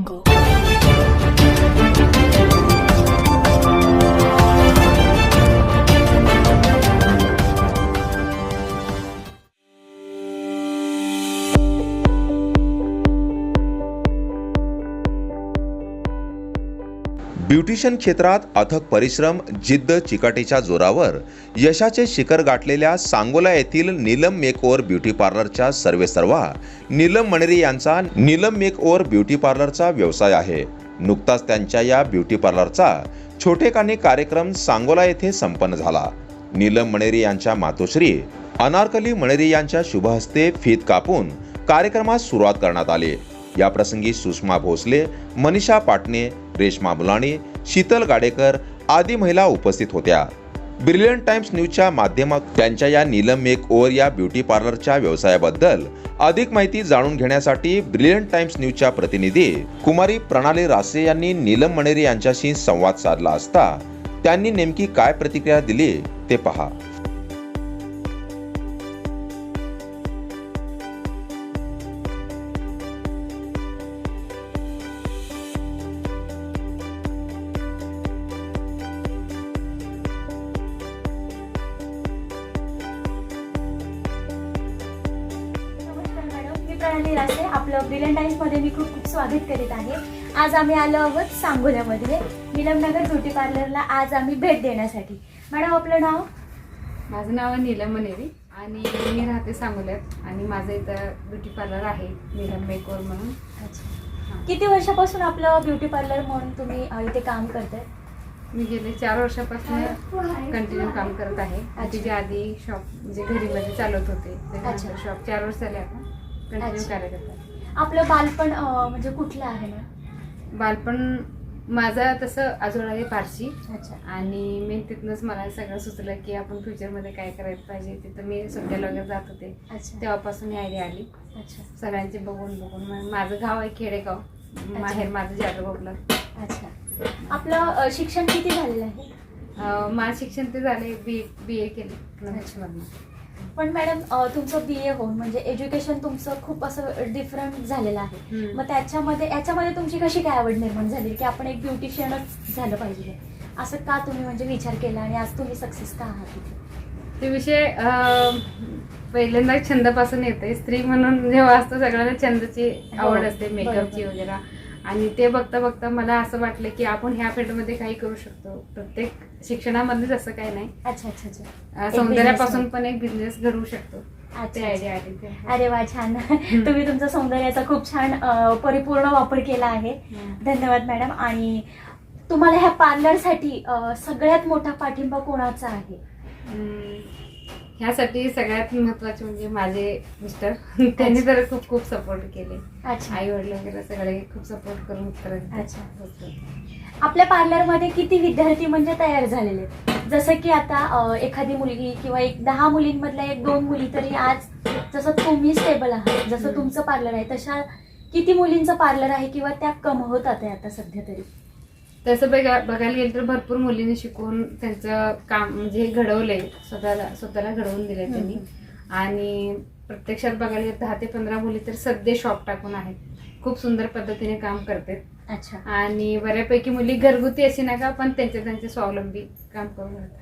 거. Beautician क्षेत्रात अथक परिश्रम जिद्द चिकाटीच्या जोरावर यशाचे शिखर गाठलेल्या सांगोला येथील नीलम मेकओवर ब्युटी पार्लरच्या सर्वेसर्वा नीलम मणेरी यांचा नीलम मेकओवर ब्युटी पार्लरचा व्यवसाय आहे. नुकताच त्यांच्या या ब्युटी पार्लरचा छोटेखानी कार्यक्रम सांगोला येथे संपन्न झाला. नीलम मणेरी यांच्या मातोश्री अनारकली मणेरी यांच्या शुभहस्ते फीत कापून कार्यक्रमास सुरुवात करण्यात आली. या प्रसंगी सुषमा भोसले मनीषा पाटणे रेश्मा मुलाणी शीतल गाडेकर आदी महिला उपस्थित होत्या. ब्रिलियंट टाइम्स न्यूजच्या माध्यमात त्यांच्या या नीलम मेक ओव्हर या ब्युटी पार्लरच्या व्यवसायाबद्दल अधिक माहिती जाणून घेण्यासाठी ब्रिलियंट टाइम्स न्यूजच्या प्रतिनिधी कुमारी प्रणाली रासे यांनी नीलम मणेरी यांच्याशी संवाद साधला असता त्यांनी नेमकी काय प्रतिक्रिया दिली ते पहा. आपलं ब्रिलियंट टाइम्समध्ये मी खूप खूप स्वागत करीत आहे. आज आम्ही आलो आहोत सांगोल्यामध्ये. निलमनगर ब्युटी पार्लरला आज आम्ही भेट देण्यासाठी. मॅडम आपलं नाव? माझं नाव आहे नीलम मनेरी आणि मी राहते सांगोल्यात आणि माझं इथं ब्युटी पार्लर आहे नीलम मेकओवर म्हणून. किती वर्षापासून आपलं ब्युटी पार्लर म्हणून तुम्ही इथे काम करताय? मी गेले चार वर्षापासून कंटिन्यू काम करत आहे. अच्छा. त्याच्या आधी शॉप म्हणजे घरीमध्ये चालवत होते. अच्छा. शॉप चार वर्ष झाले आता. कंटिन्यू अच्छा. कार्य करतात आपलं बालपण म्हणजे कुठलं आहे मॅम? बालपण माझं तसं आजोळ आहे पारशी अच्छा. आणि मी तिथनंच मला सगळं सुचलं की आपण फ्युचरमध्ये काय करायला पाहिजे. तिथं मी सुट्ट्याला वगैरे जात होते. अच्छा. तेव्हापासून ही आयडिया आली. अच्छा. सगळ्यांचे बघून बघून. मग माझं गाव आहे खेडेगाव. माहेर माझं जाधवबाबला अच्छा. आपलं अ, शिक्षण किती झालेलं आहे? माझं शिक्षण ते झाले बी बी ए केले. नॉलेजमधनं पण मॅडम तुमचं बी ए होऊन म्हणजे एज्युकेशन तुमचं खूप असं डिफरंट झालेलं आहे. मग त्याच्यामध्ये याच्यामध्ये तुमची कशी काय आवड निर्माण झाली की आपण एक ब्युटिशियनच झालं पाहिजे? असं का तुम्ही म्हणजे विचार केला आणि आज तुम्ही सक्सेस का आहात तिथे ते विषय पहिल्यांदा छंदापासून येते स्त्री म्हणून जेव्हा असतं सगळ्यांना छंदची हो, आवड असते मेकअपची. वगैरे. आणि ते बघता बघता मला असं वाटलं की आपण ह्या फील्डमध्ये काही करू शकतो. प्रत्येक शिक्षणामधलेच असं काही नाही. अच्छा अच्छा अच्छा. सौंदर्यापासून पण एक बिझनेस घडवू शकतो. अरे वा छान. तुम्ही तुमच्या सौंदर्याचा खूप छान परिपूर्ण वापर केला आहे. धन्यवाद मॅडम. आणि तुम्हाला ह्या पार्लरसाठी सगळ्यात मोठा पाठिंबा कोणाचा आहे? ह्यासाठी सगळ्यात महत्त्वाचे म्हणजे माझे मिस्टर त्यांनी तर खूप खूप सपोर्ट केले अच्छा आई वडील वगैरे सगळे खूप सपोर्ट करून अच्छा. आपल्या पार्लरमध्ये किती विद्यार्थी म्हणजे तयार झालेले आहेत? जसं की आता अ, एखादी मुलगी किंवा एक दहा मुलींमधल्या एक दोन मुली तरी आज जसं तुम्ही स्टेबल आहात जसं हम्म. तुमचं पार्लर आहे तशा किती मुलींचं पार्लर आहे किंवा त्या कमवतात आहे आता सध्या तरी तसं बघा बघायला गेलं तर भरपूर मुलींनी शिकून त्यांचं काम म्हणजे घडवलंय. स्वतःला स्वतःला घडवून दिलंय त्यांनी. आणि प्रत्यक्षात बघायला गेलं दहा ते पंधरा मुली तर सध्या शॉप टाकून आहेत. खूप सुंदर पद्धतीने काम करतात. अच्छा. आणि बऱ्यापैकी मुली घरगुती अशी नका पण त्यांचे त्यांचे स्वावलंबी काम करून राहतात.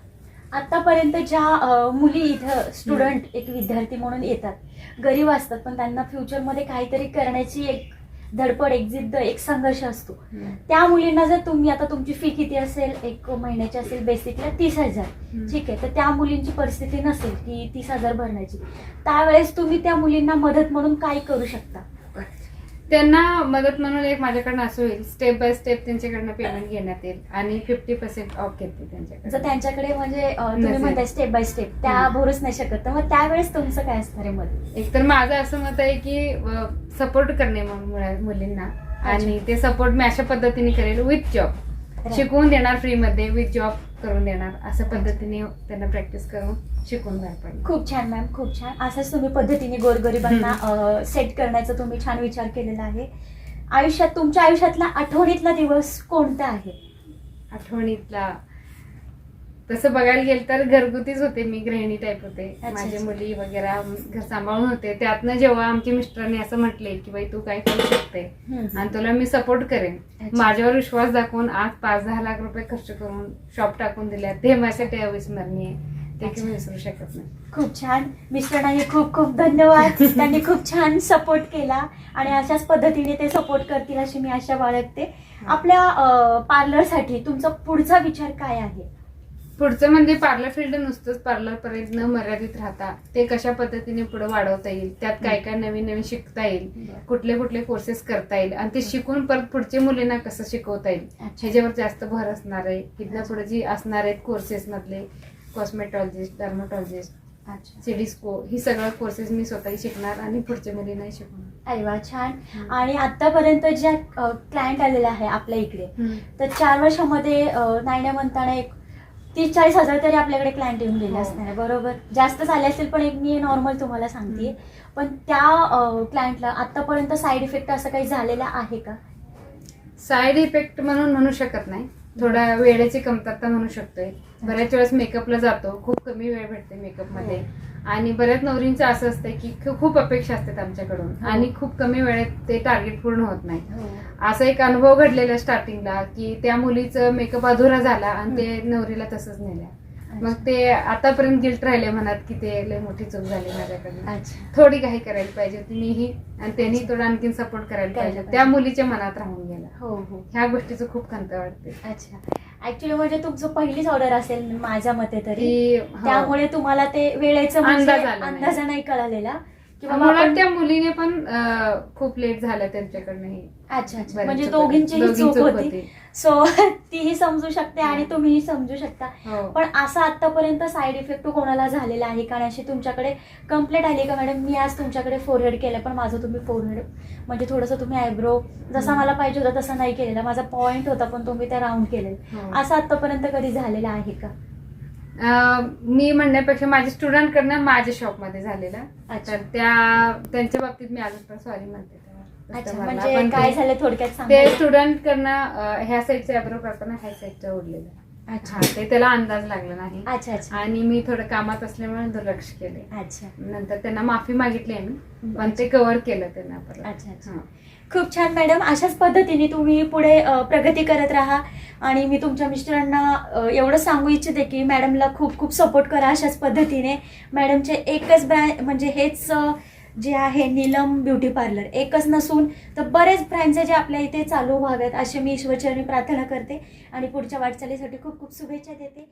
आतापर्यंत ज्या मुली इथं स्टुडंट एक विद्यार्थी म्हणून येतात गरीब असतात पण त्यांना फ्युचरमध्ये काहीतरी करण्याची एक धडपड एक जिद्द एक संघर्ष असतो. त्या मुलींना जर तुम्ही आता तुमची फी किती असेल एक महिन्याची असेल बेसिकला तीस हजार. ठीक आहे तर त्या मुलींची परिस्थिती नसेल की तीस हजार भरण्याची. त्यावेळेस तुम्ही त्या मुलींना मदत म्हणून काय करू शकता? त्यांना मदत म्हणून एक माझ्याकडनं असं होईल. स्टेप बाय स्टेप त्यांच्याकडनं पेमेंट घेण्यात येईल आणि फिफ्टी पर्सेंट ऑफ घेते जर त्यांच्याकडे त्यांच्याकडे म्हणजे तुम्ही. म्हणताय स्टेप बाय स्टेप त्या. भरूच नाही शकत. तर मग त्यावेळेस तुमचं काय असणार आहे मदत? एक तर माझं असं मत आहे की सपोर्ट करणे मुलींना आणि ते सपोर्ट मी अशा पद्धतीने करेल विथ जॉब शिकवून देणार फ्रीमध्ये विथ जॉब करून देणार. अशा पद्धतीने त्यांना प्रॅक्टिस करून शिकून बाहेर पडणार खूप छान मॅम खूप छान. असंच तुम्ही पद्धतीने गोरगरिबांना सेट करण्याचा तुम्ही छान विचार केलेला आहे. आयुष्यात तुमच्या आयुष्यातला आठवणीतला दिवस कोणता आहे? आठवणीतला तसं बघायला गेलं तर घरगुतीच होते मी गृहिणी टाईप होते. अच्छा, माझी अच्छा. मुली वगैरे घर सांभाळून होते. त्यातनं जेव्हा आमच्या मिस्टरांनी असं म्हटले की बाई तू काय करू शकते. आणि तुला मी सपोर्ट करेन. माझ्यावर विश्वास दाखवून आज पाच दहा लाख रुपये खर्च करून शॉप टाकून दिल्या ते माझ्यासाठी अविस्मरणीय. ते की मी विसरू शकत नाही. खूप छान. मिस्टरांनाही खूप खूप धन्यवाद. त्यांनी खूप छान सपोर्ट केला आणि अशाच पद्धतीने ते सपोर्ट करतील अशी मी आशा बाळगते. आपल्या पार्लरसाठी तुमचा पुढचा विचार काय आहे? पुढचं म्हणजे पार्लर फील्ड नुसतंच पार्लर पर्यंत न मर्यादित राहता ते कशा पद्धतीने पुढे वाढवता येईल? त्यात काय काय नवीन नवीन शिकता येईल? कुठले कुठले कोर्सेस करता येईल? आणि ते शिकून परत पुढच्या मुलींना कसं शिकवता येईल. ह्याच्यावर जास्त भर असणार आहे. इथनं पुढे जी असणार आहेत कोर्सेस मधले कॉस्मेटॉलॉजिस्ट डर्मटॉलॉजिस्ट सिडिस्को ही सगळं कोर्सेस मी स्वतःही शिकणार आणि पुढच्या मुलींनाही शिकवणार. अरे वा छान. आणि आतापर्यंत ज्या क्लायंट आलेला आहे आपल्या इकडे तर चार वर्षामध्ये नाही म्हणताना एक तीस चाळीस हजार तरी आपल्याकडे क्लायंट येऊन गेले हो. असणार आहे, बरोबर. जास्त झाले असतील पण एक मी नॉर्मल तुम्हाला सांगते. पण त्या क्लायंटला आतापर्यंत साईड इफेक्ट असं काही झालेला आहे का? साईड इफेक्ट म्हणून म्हणू शकत नाही. थोडा वेळेची कमतरता म्हणू शकतोय. बऱ्याच वेळेस मेकअपला जातो. खूप कमी वेळ भेटते मेकअपमध्ये. आणि बऱ्याच नवरींचं असं असतं की खूप अपेक्षा असतात आमच्याकडून. हो. आणि खूप कमी वेळेत ते टार्गेट पूर्ण होत नाही. असा एक अनुभव घडलेला स्टार्टिंगला की त्या मुलीचं मेकअप अधुरा झाला आणि ते नवरीला तसंच नेल्या. मग ते आतापर्यंत गिल्ट राहिले मनात की ते लय मोठी चूक झाली माझ्याकडनं. अच्छा. थोडी काही करायला पाहिजे होती मीही आणि त्यांनी थोडं आणखीन सपोर्ट करायला पाहिजे. त्या मुलीच्या मनात राहून गेला. हो हो. ह्या गोष्टीचं खूप खंत वाटते अच्छा. ऍक्च्युली म्हणजे तुमचं पहिलीच ऑर्डर असेल माझ्या मते तरी हो. त्यामुळे तुम्हाला ते वेळेचं म्हणजे अंदाज आला नाही. अंदाजा नाही कळालेला. मुळात त्या मुलीने पण खूप लेट झालं त्यांच्याकडनंही अच्छा अच्छा म्हणजे दोघींचीही दोघींची चूक होती. सो तीही समजू शकते आणि हो. तुम्हीही समजू शकता हो. पण असा आतापर्यंत साईड इफेक्ट कोणाला झालेला आहे का आणि अशी तुमच्याकडे कंप्लेंट आली का मॅडम मी आज तुमच्याकडे फोरहेड केलं पण माझं तुम्ही फोरहेड म्हणजे थोडंसं तुम्ही आयब्रो जसा हम्म. मला पाहिजे होता तसा नाही केलेला माझा पॉइंट होता पण तुम्ही त्या राऊंड केले हो. असं आतापर्यंत कधी झालेलं आहे का मी म्हणण्यापेक्षा माझ्या स्टुडंट कडनं माझ्या शॉपमध्ये झालेलं. अच्छा. तर त्या त्यांच्या बाबतीत मी अजून पण सॉरी म्हणते अच्छा customer ला. म्हणजे पण काय ते- झालं थोडक्यात ते सांगा स्टुडंट कडनं ह्या साईडचं अब्रो करताना ह्या साईडचं उडलेलं अच्छा. ते त्याला अंदाज लागला नाही. अच्छा अच्छा. आणि मी थोडं कामात असल्यामुळे दुर्लक्ष केले. अच्छा. नंतर त्यांना माफी मागितली आम्ही पण ते कव्हर केलं त्यांना परत. अच्छा अच्छा. हा. खूप छान मॅडम. अशाच पद्धतीने तुम्ही पुढे प्रगती करत राहा. आणि मी तुमच्या मिस्टरांना एवढं सांगू इच्छिते की मॅडमला खूप खूप सपोर्ट करा अशाच पद्धतीने. मॅडमचे एकच ब्रँड म्हणजे हेच जे आहे नीलम ब्युटी पार्लर. एकच नसून तर बरेच ब्रँडचे जे आपल्या इथे चालू व्हाव्यात असे मी ईश्वरचरणी प्रार्थना करते. आणि पुढच्या वाटचालीसाठी खूप खूप शुभेच्छा देते.